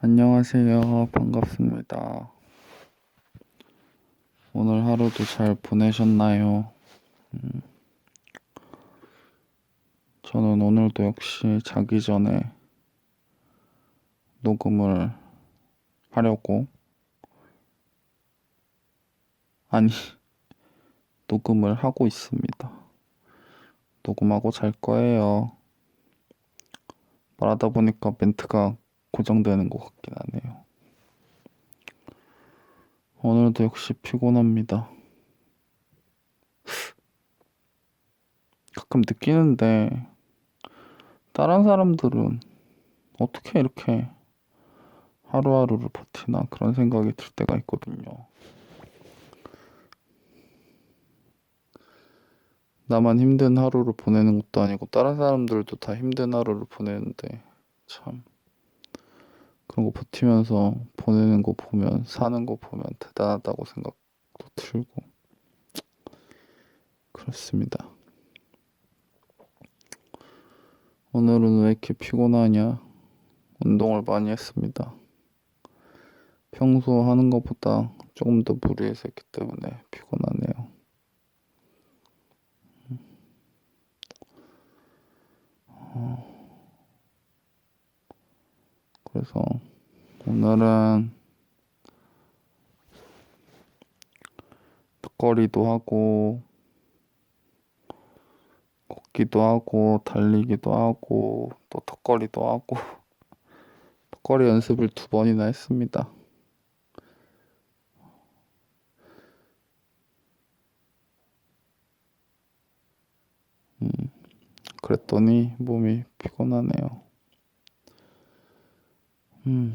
안녕하세요. 반갑습니다. 오늘 하루도 잘 보내셨나요? 음, 저는 오늘도 역시 자기 전에 녹음을 하려고, 아니, 녹음을 하고 있습니다. 녹음하고 잘 거예요. 말하다 보니까 멘트가 고정되는 것 같긴 하네요. 오늘도 역시 피곤합니다. 가끔 느끼는데, 다른 사람들은 어떻게 이렇게 하루하루를 버티나 그런 생각이 들 때가 있거든요. 나만 힘든 하루를 보내는 것도 아니고, 다른 사람들도 다 힘든 하루를 보내는데, 참. 그런 거 버티면서 보내는 거 보면, 사는 거 보면 대단하다고 생각도 들고, 그렇습니다. 오늘은 왜 이렇게 피곤하냐? 운동을 많이 했습니다. 평소 하는 것보다 조금 더 무리해서 했기 때문에 피곤하네요. 그래서 오늘은 턱걸이도 하고 걷기도 하고 달리기도 하고 또 턱걸이도 하고 턱걸이 연습을 두 번이나 했습니다. 음, 그랬더니 몸이 피곤하네요. 음.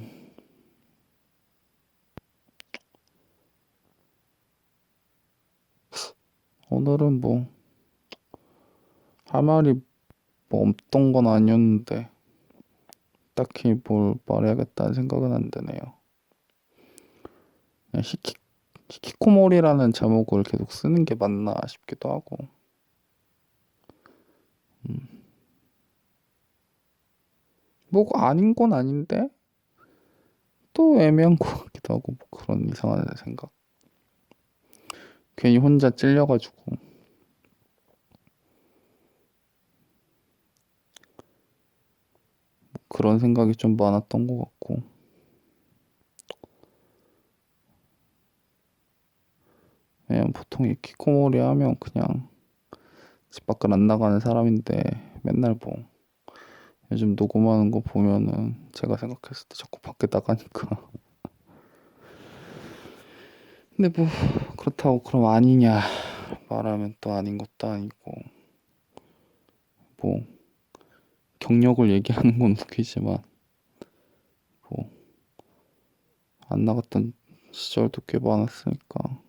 오늘은 뭐, 할 말이 뭐 없던 건 아니었는데, 딱히 뭘 말해야겠다는 생각은 안 드네요. 히키, 히키코모리라는 제목을 계속 쓰는 게 맞나 싶기도 하고, 음. 뭐 아닌 건 아닌데, 또 애매한 것 같기도 하고, 뭐 그런 이상한 생각. 괜히 혼자 찔려가지고. 그런 생각이 좀 많았던 것 같고. 왜냐면 보통 이 키코모리 하면 그냥 집 밖을 안 나가는 사람인데 맨날 뭐 요즘 녹음하는 거 보면은 제가 생각했을 때 자꾸 밖에 나가니까. 근데 뭐 그렇다고 그럼 아니냐 말하면 또 아닌 것도 아니고 뭐 경력을 얘기하는 건 웃기지만 뭐 안 나갔던 시절도 꽤 많았으니까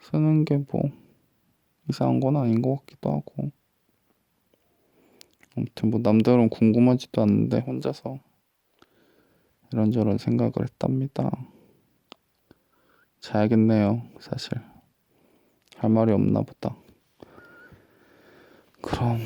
쓰는 게 뭐 이상한 건 아닌 것 같기도 하고 아무튼 뭐 남들은 궁금하지도 않는데 혼자서 이런저런 생각을 했답니다. 자야겠네요, 사실. 할 말이 없나 보다. 그럼